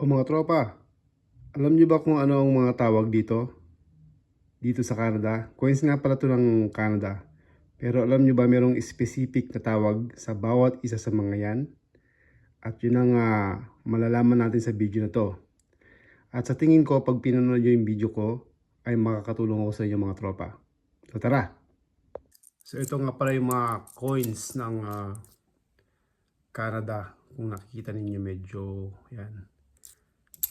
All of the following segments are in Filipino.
O mga tropa, alam niyo ba kung ano ang mga tawag dito? Dito sa Canada? Coins nga pala to ng Canada. Pero alam niyo ba merong specific na tawag sa bawat isa sa mga yan? At yun ang ah, malalaman natin sa video na to. At sa tingin ko, pag pinanood niyo yung video ko, ay makakatulong ako sa inyo mga tropa. So tara! So ito nga pala yung mga coins ng ah, Canada. Kung nakikita ninyo medyo yan.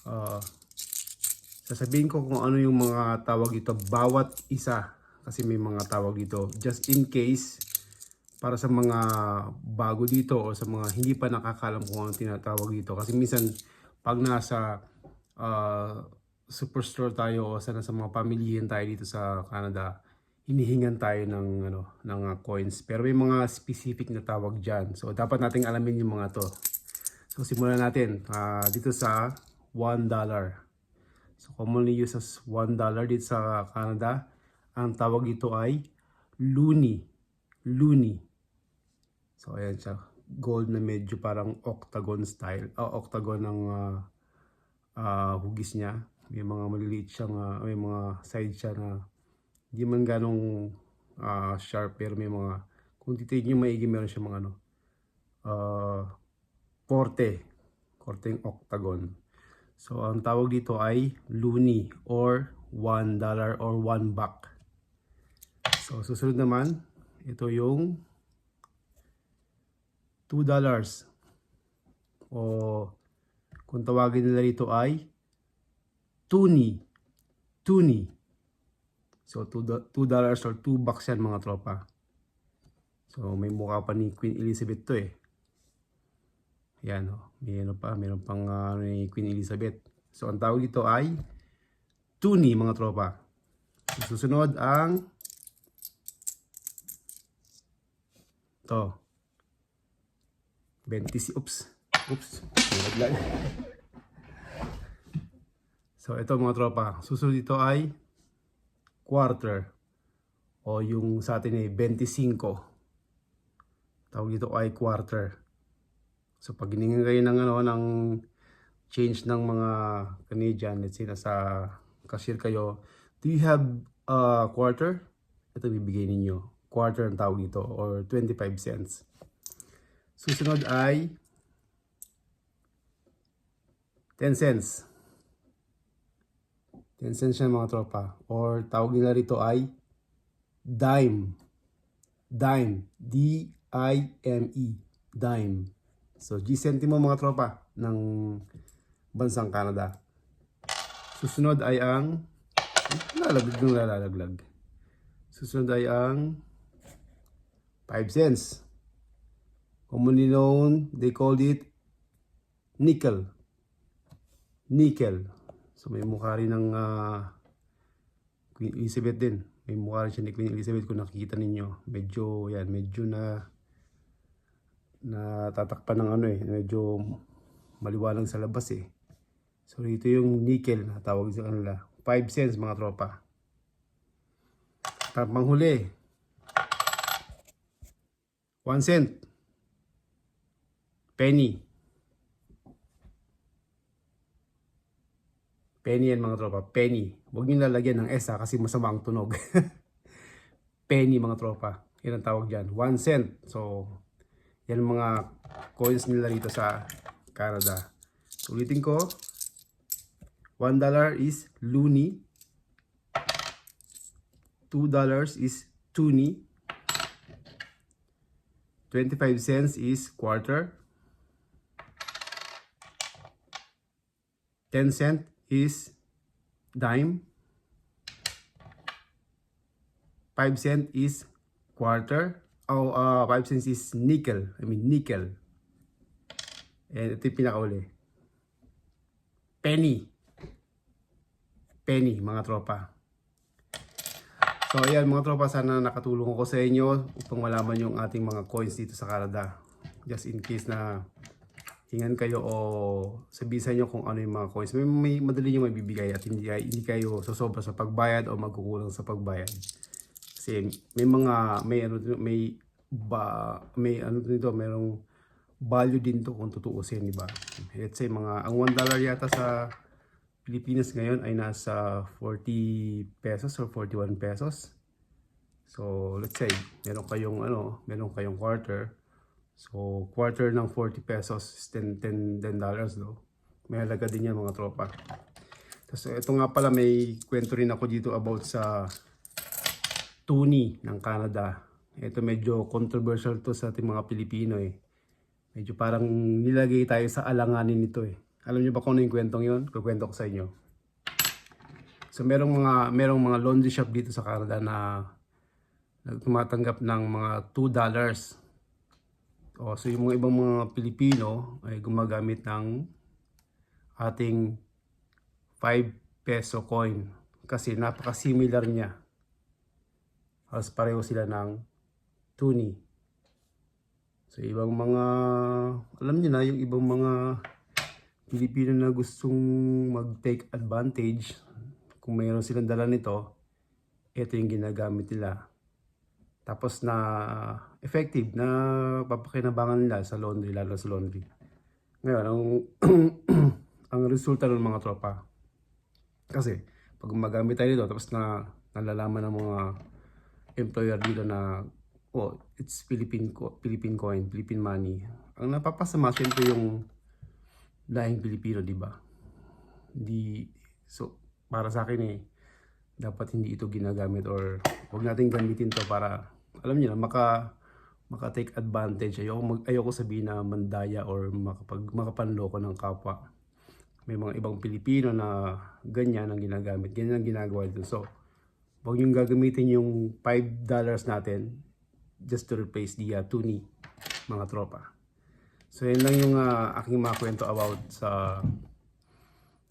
Ah, sasabihin ko kung ano yung mga tawag ito bawat isa. Kasi may mga tawag dito just in case para sa mga bago dito o sa mga hindi pa nakakalam kung ano tinatawag dito. Kasi minsan pag nasa ah, superstore tayo o sa nasa mga pamilyahan tayo dito sa Canada hinihingan tayo ng ano ng ah, coins. Pero may mga specific na tawag diyan so dapat nating alamin yung mga to. So simulan natin. Ah, dito sa 1 dollar So commonly used as $1 dito sa Canada. Ang tawag dito ay loonie. Loonie. So ayan siya. Gold na medyo parang octagon style. Oh, octagon ng ah, ah, hugis niya. May mga maliliit siyang, ah, may mga side siya na hindi man ganong ah, sharp pero may mga kung titignan niyo maigi meron siya mga ano ah korte korteng octagon So, ang tawag dito ay loonie or $1 or 1 buck. So, susunod naman, ito yung $2. O kung tawagin nila rito ay toonie. Toonie. So, $2 dollars or 2 bucks yan mga tropa. So, may mukha pa ni Queen Elizabeth to eh. Yan o. May ano pa. Meron pang uh, ni Queen Elizabeth. So, ang tawag dito ay tuni mga tropa. Susunod ang to 20 oops oops so ito mga tropa susunod dito ay quarter o yung sa atin ay 25 tawag dito ay quarter So pag hiningan kayo ng ano ng change ng mga Canadian, let's say nasa cashier kayo, do you have a quarter? Ito bibigay ninyo. Quarter ang tawag dito or 25 cents. Susunod ay 10 cents. 10 cents siya mga tropa. Or tawag nila rito ay dime. Dime. D-I-M-E. Dime. So, G centimo mga tropa ng bansang Canada. Susunod ay ang lalaglag ng lalaglag. Susunod ay ang 5 cents. Commonly known, they called it nickel. Nickel. So may mukha rin ng ah, Queen Elizabeth din. May mukha rin siya ni Queen Elizabeth kung nakikita ninyo. Medyo, yan, medyo na natatakpan ng ano eh, medyo maliwanag sa labas eh. So dito yung nickel na tawag sa kanila. 5 cents mga tropa. Tapang huli. 1 cent. Penny. Penny yan mga tropa. Penny. Huwag nyo lalagyan ng S ha, kasi masama ang tunog. Penny mga tropa. Yan ang tawag dyan. 1 cent. So, yan mga coins nila dito sa Canada. Ulitin ko. $1 is loonie. $2 is toonie. 25 cents is quarter. 10 cent is dime. 5 cent is quarter. Oh, uh, 5 cents is nickel. I mean, nickel. And ito yung pinakauli. Penny. Penny, mga tropa. So, ayan mga tropa, sana nakatulong ako sa inyo upang malaman yung ating mga coins dito sa Canada. Just in case na hingan kayo o sabihin sa kung ano yung mga coins. May, may madali nyo mabibigay at hindi, hindi kayo sosobra sa pagbayad o magkukulang sa pagbayad. Kasi may mga may ano may ba may ano dito, merong value din to kung tutuusin, di ba? let's say mga ang 1 dollar yata sa Pilipinas ngayon ay nasa 40 pesos or 41 pesos. So, let's say, meron kayong ano, meron kayong quarter. So, quarter ng 40 pesos is 10, 10, 10 dollars, no? May halaga din yan mga tropa. Tapos, ito nga pala, may kwento rin ako dito about sa tuni ng Canada. Ito medyo controversial to sa ating mga Pilipino eh. Medyo parang nilagay tayo sa alanganin nito eh. Alam niyo ba kung ano yung kwentong yun? Kukwento ko sa inyo. So merong mga merong mga laundry shop dito sa Canada na tumatanggap ng mga 2 dollars. O so yung mga ibang mga Pilipino ay gumagamit ng ating 5 peso coin kasi napaka-similar niya. Halos pareho sila ng tuni. So ibang mga alam niyo na yung ibang mga Pilipino na gustong mag-take advantage kung mayroon silang dala nito, ito yung ginagamit nila. Tapos na effective na papakinabangan nila sa laundry, lalo sa laundry. Ngayon, ang, ang resulta ng mga tropa. Kasi, pag gumagamit tayo dito, tapos na nalalaman ng mga employer dito na oh, it's Philippine Philippine coin, Philippine money. Ang napapasama syempre yung lahing Pilipino, di ba? Hindi so para sa akin eh dapat hindi ito ginagamit or wag natin gamitin to para alam niyo na maka maka take advantage ayoko mag, ayoko sabihin na mandaya or makapag makapanloko ng kapwa may mga ibang Pilipino na ganyan ang ginagamit ganyan ang ginagawa dito so wag yung gagamitin yung 5 dollars natin just to replace the uh, tuni mga tropa so yun lang yung uh, aking mga kwento about sa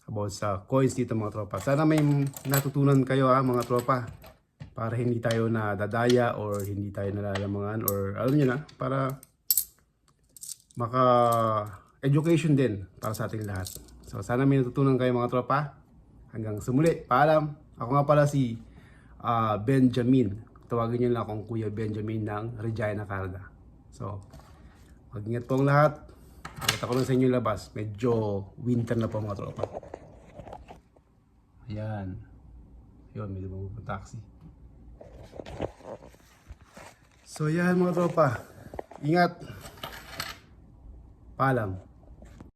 about sa coins dito mga tropa. Sana may natutunan kayo ha mga tropa para hindi tayo na dadaya or hindi tayo nalalamangan or alam nyo na para maka education din para sa ating lahat. So sana may natutunan kayo mga tropa. Hanggang sumuli. Paalam. Ako nga pala si ah, Benjamin. Tawagin niyo lang akong Kuya Benjamin ng Regina, Canada. So, mag-ingat po ang lahat. Pakita ko lang sa inyo labas. Medyo winter na po mga tropa. Ayan. Yun, may lumabog ng taxi. So yan mga tropa. Ingat. Paalam.